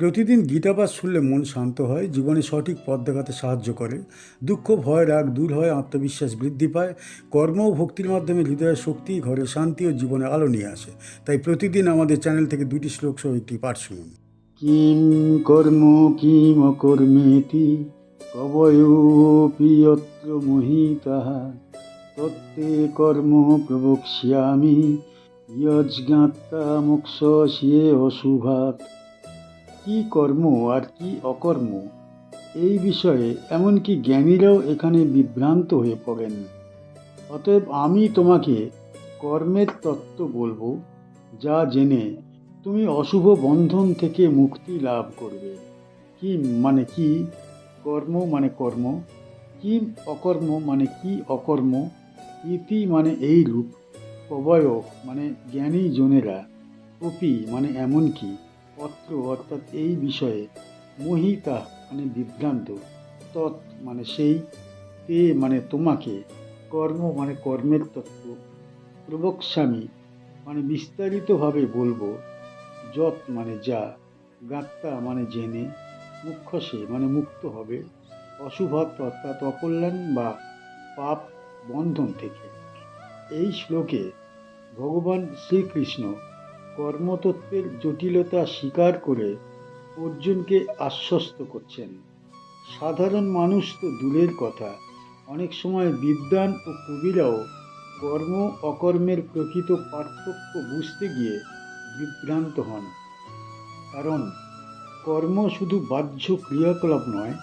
প্রতিদিন গীতাপাঠ শুনলে মন শান্ত হয়, জীবনে সঠিক পথ দেখাতে সাহায্য করে। দুঃখ, ভয়, রাগ দূর হয়, আত্মবিশ্বাস বৃদ্ধি পায়। কর্ম ও ভক্তির মাধ্যমে হৃদয়ের শক্তি, ঘরে শান্তি ও জীবনে আলো নিয়ে আসে। তাই প্রতিদিন আমাদের চ্যানেল থেকে দুটি শ্লোক সহ একটি পাঠ শুনুন। কিম কর্ম, কিম অকর্মেতি কবয়োপি অত্র মোহিতাঃ তত্তে কর্ম প্রবক্ষ্যামি যজ্ঞাত্মা মোক্ষ অশুভাত। কি কর্ম আর কি অকর্ম? এই বিষয়ে এমনকি জ্ঞানীরাও এখানে বিভ্রান্ত হয়ে পড়েন। অতএব আমি তোমাকে কর্মের তত্ত্ব বলব, যা জেনে তুমি অশুভ বন্ধন থেকে মুক্তি লাভ করবে। কি মানে কি? কর্ম মানে কর্ম। কি অকর্ম মানে কি অকর্ম? ইতি মানে এই রূপ। কবয় মানে জ্ঞানী জনেরা। অপি মানে এমনকি পত্র অর্থাৎ এই বিষয়ে মোহিতা মানে বিভ্রান্ত। তৎ মানে সেই, তে মানে তোমাকে, কর্ম মানে কর্মের তত্ত্ব। প্রবক্ষ্যামি মানে বিস্তারিতভাবে বলব যত মানে যা, গাত্তা মানে জেনে মুখ্যসে মানে মুক্ত হবে অশুভত অর্থাৎ অকল্যাণ বা পাপ বন্ধন থেকে। এই শ্লোকে ভগবান শ্রীকৃষ্ণ কর্মতত্ত্বের জটিলতা স্বীকার করে অর্জুনকে আশ্বস্ত করছেন। সাধারণ মানুষ তো দূরের কথা। অনেক সময় বিদ্বান ও কবিরাও কর্ম অকর্মের প্রকৃত পার্থক্য বুঝতে গিয়ে বিভ্রান্ত হন। কারণ কর্ম শুধু বাহ্য ক্রিয়াকলাপ নয়,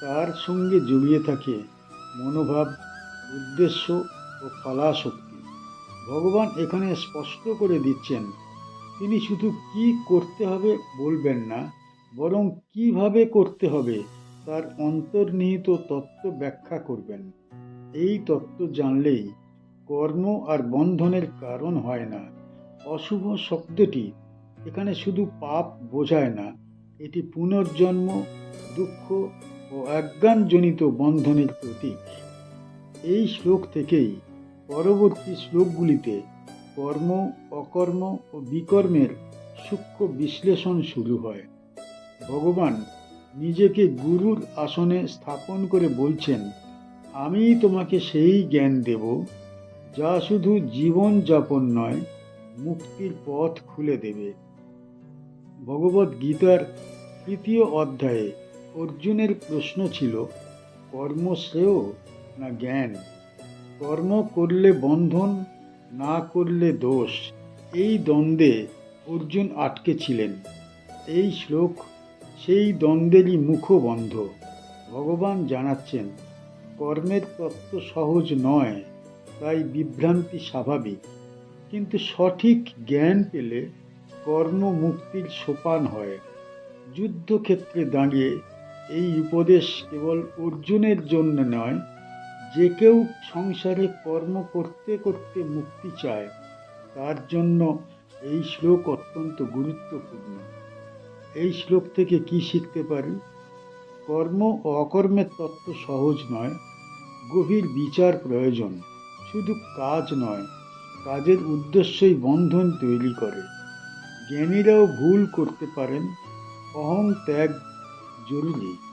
তার সঙ্গে জড়িয়ে থাকে মনোভাব, উদ্দেশ্য ও ফলাশক্তি ভগবান এখানে স্পষ্ট করে দিচ্ছেন তিনি শুধু কি করতে হবে বলবেন না, বরং কীভাবে করতে হবে তার অন্তর্নিহিত তত্ত্ব ব্যাখ্যা করবেন। এই তত্ত্ব জানলেই কর্ম আর বন্ধনের কারণ হয় না। অশুভ শব্দটি এখানে শুধু পাপ বোঝায় না, এটি পুনর্জন্ম, দুঃখ ও অজ্ঞানজনিত বন্ধনের প্রতীক। এই শ্লোক থেকেই পরবর্তী শ্লোকগুলিতে কর্ম, অকর্ম ও বিকর্মের সূক্ষ্ম বিশ্লেষণ শুরু হয়। ভগবান নিজেকে গুরুর আসনে স্থাপন করে বলছেন, আমি তোমাকে সেই জ্ঞান দেব যা শুধু জীবন যাপন নয়, মুক্তির পথ খুলে দেবে। ভগবত গীতার তৃতীয় অধ্যায়ে অর্জুনের প্রশ্ন ছিল, কর্ম শ্রেয় না জ্ঞান? কর্ম করলে বন্ধন না করলে দোষ। এই দ্বন্দ্বে অর্জুন আটকে ছিলেন। এই শ্লোক, সেই দ্বন্দ্বেরই মুখবন্ধ। ভগবান জানাচ্ছেন, কর্মের তত্ত্ব সহজ নয়, তাই বিভ্রান্তি স্বাভাবিক। কিন্তু সঠিক জ্ঞান পেলে কর্ম মুক্তির সোপান হয়। যুদ্ধক্ষেত্রে দাঁড়িয়ে এই উপদেশ কেবল অর্জুনের জন্য নয় যে কেউ সংসারে কর্ম করতে করতে মুক্তি চায়, তার জন্য এই শ্লোক অত্যন্ত গুরুত্বপূর্ণ। এই শ্লোক থেকে কি শিখতে পারি? কর্ম ও অকর্মের তত্ত্ব সহজ নয়, গভীর বিচার প্রয়োজন, শুধু কাজ নয়, কাজের উদ্দেশ্যই বন্ধন তৈরি করে। জ্ঞানীরাও ভুল করতে পারেন, অহং ত্যাগ জরুরি।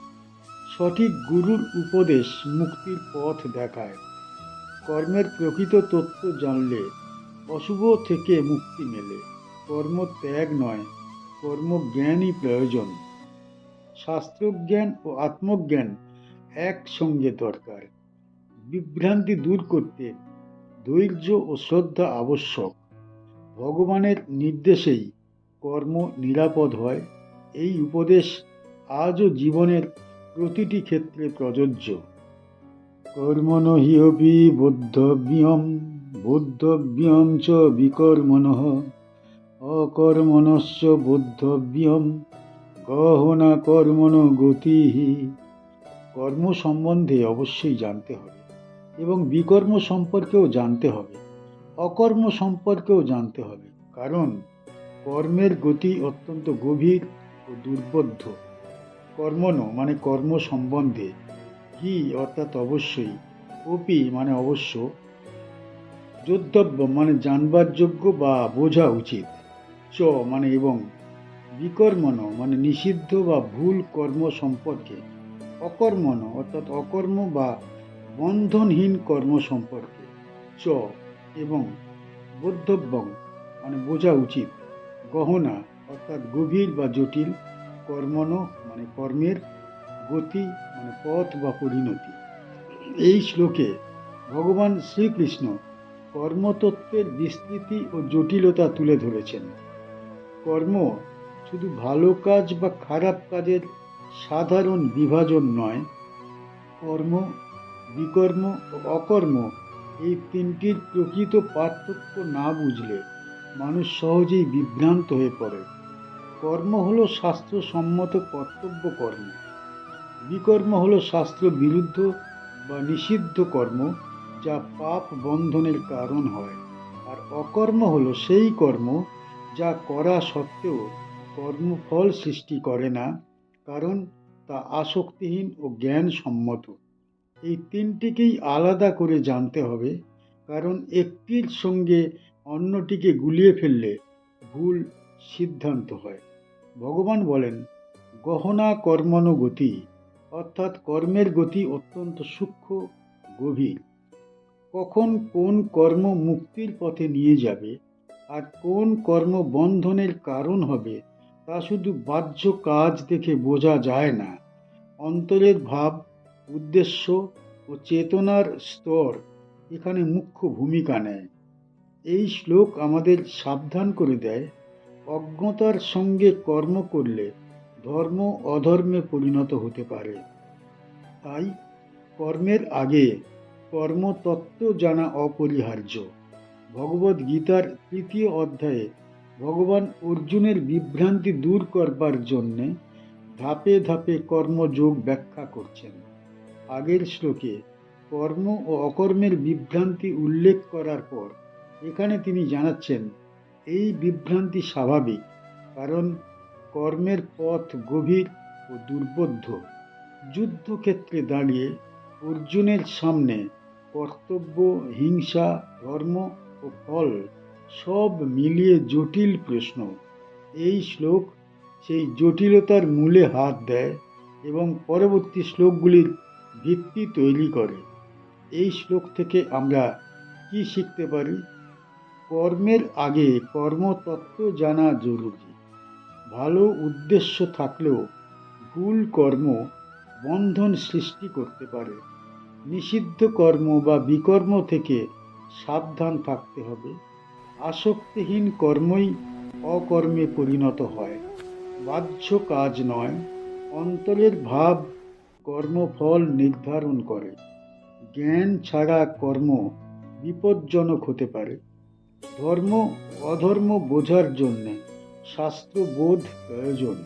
সঠিক গুরুর উপদেশ মুক্তির পথ দেখায়। কর্মের প্রকৃত তত্ত্ব জানলে অশুভ থেকে মুক্তি মেলে। কর্ম ত্যাগ নয়, কর্মজ্ঞানই প্রয়োজন। শাস্ত্রজ্ঞান ও আত্মজ্ঞান একসঙ্গে দরকার। বিভ্রান্তি দূর করতে ধৈর্য ও শ্রদ্ধা আবশ্যক। ভগবানের নির্দেশেই কর্ম নিরাপদ হয়। এই উপদেশ আজও জীবনের প্রতিটি ক্ষেত্রে প্রযোজ্য। কর্মণ বৌদ্ধব্যম বৌদ্ধব্যম চ বিকর্মণ অকর্মণশ্চ বৌদ্ধব্যম গহনা কর্মণ গতি কর্ম সম্বন্ধে অবশ্যই জানতে হবে এবং বিকর্ম সম্পর্কেও জানতে হবে, অকর্ম সম্পর্কেও জানতে হবে, কারণ কর্মের গতি অত্যন্ত গভীর ও দুর্বোধ্য। কর্মণ মানে কর্ম সম্বন্ধে। কি, অর্থাৎ অবশ্যই। অপি মানে অবশ্য। যোদ্ধব্য মানে জানবার যোগ্য বা বোঝা উচিত। চ মানে এবং। বিকর্মণ মানে নিষিদ্ধ বা ভুল কর্ম সম্পর্কে। অকর্মণ অর্থাৎ অকর্ম বা বন্ধনহীন কর্ম সম্পর্কে। চ, এবং। বোদ্ধব্যং মানে বোঝা উচিত। গহনা, অর্থাৎ গভীর বা জটিল। কর্মণ মানে কর্মের গতি মানে পথ বা পরিণতি। এই শ্লোকে ভগবান শ্রীকৃষ্ণ কর্মতত্ত্বের বিস্তৃতি ও জটিলতা তুলে ধরেছেন। কর্ম শুধু ভালো কাজ বা খারাপ কাজের সাধারণ বিভাজন নয়, কর্ম, বিকর্ম ও অকর্ম এই তিনটির প্রকৃত পার্থক্য না বুঝলে মানুষ সহজেই বিভ্রান্ত হয়ে পড়ে। কর্ম হলো শাস্ত্রসম্মত কর্তব্য কর্ম। বিকর্ম হলো শাস্ত্র বিরুদ্ধ বা নিষিদ্ধ কর্ম যা পাপ বন্ধনের কারণ হয়। আর অকর্ম হলো সেই কর্ম যা করা সত্ত্বেও কর্মফল সৃষ্টি করে না, কারণ তা আসক্তিহীন ও জ্ঞান সম্মত এই তিনটিকেই আলাদা করে জানতে হবে, কারণ একটির সঙ্গে অন্যটিকে গুলিয়ে ফেললে ভুল সিদ্ধান্ত হয়। ভগবান বলেন, গহনা কর্মণ গতি অর্থাৎ কর্মের গতি অত্যন্ত সূক্ষ্ম, গভীর। কখন কোন কর্ম মুক্তির পথে নিয়ে যাবে আর কোন কর্ম বন্ধনের কারণ হবে, তা শুধু বাহ্য কাজ দেখে বোঝা যায় না। অন্তরের ভাব, উদ্দেশ্য ও চেতনার স্তর এখানে মুখ্য ভূমিকা নেয়। এই শ্লোক আমাদের সাবধান করে দেয় অজ্ঞতার সঙ্গে কর্ম করলে ধর্ম অধর্মে পরিণত হতে পারে। তাই কর্মের আগে কর্মতত্ত্ব জানা অপরিহার্য। ভগবদ গীতার তৃতীয় অধ্যায়ে ভগবান অর্জুনের বিভ্রান্তি দূর করবার জন্যে ধাপে ধাপে কর্মযোগ ব্যাখ্যা করছেন। আগের শ্লোকে কর্ম ও অকর্মের বিভ্রান্তি উল্লেখ করার পর এখানে তিনি জানাচ্ছেন এই বিভ্রান্তি স্বাভাবিক, কারণ কর্মের পথ গভীর ও দুর্বোধ্য। যুদ্ধক্ষেত্রে দাঁড়িয়ে অর্জুনের সামনে কর্তব্য, হিংসা, ধর্ম ও ফল সব মিলিয়ে জটিল প্রশ্ন। এই শ্লোক সেই জটিলতার মূলে হাত দেয় এবং পরবর্তী শ্লোকগুলির ভিত্তি তৈরি করে। এই শ্লোক থেকে আমরা কি শিখতে পারি? কর্মের আগে কর্মতত্ত্ব জানা জরুরি। ভালো উদ্দেশ্য থাকলেও ভুল কর্ম বন্ধন সৃষ্টি করতে পারে। নিষিদ্ধ কর্ম বা বিকর্ম থেকে সাবধান থাকতে হবে। আসক্তিহীন কর্মই অকর্মে পরিণত হয়। বাহ্য কাজ নয়, অন্তরের ভাব কর্মফল নির্ধারণ করে। জ্ঞান ছাড়া কর্ম বিপজ্জনক হতে পারে। ধর্ম অধর্ম বোঝার জন্যে, শাস্ত্রবোধ প্রয়োজন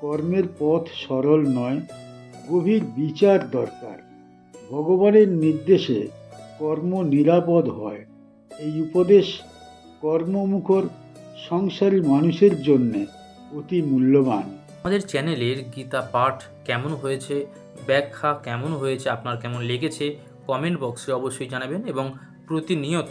কর্মের পথ সরল নয়, গভীর বিচার দরকার। ভগবানের নির্দেশে কর্ম নিরাপদ হয়। এই উপদেশ কর্মমুখর সংসারী মানুষের জন্যে অতি মূল্যবান। আমাদের চ্যানেলের গীতা পাঠ কেমন হয়েছে, ব্যাখ্যা কেমন হয়েছে, আপনার কেমন লেগেছে, কমেন্ট বক্সে অবশ্যই জানাবেন এবং প্রতিনিয়ত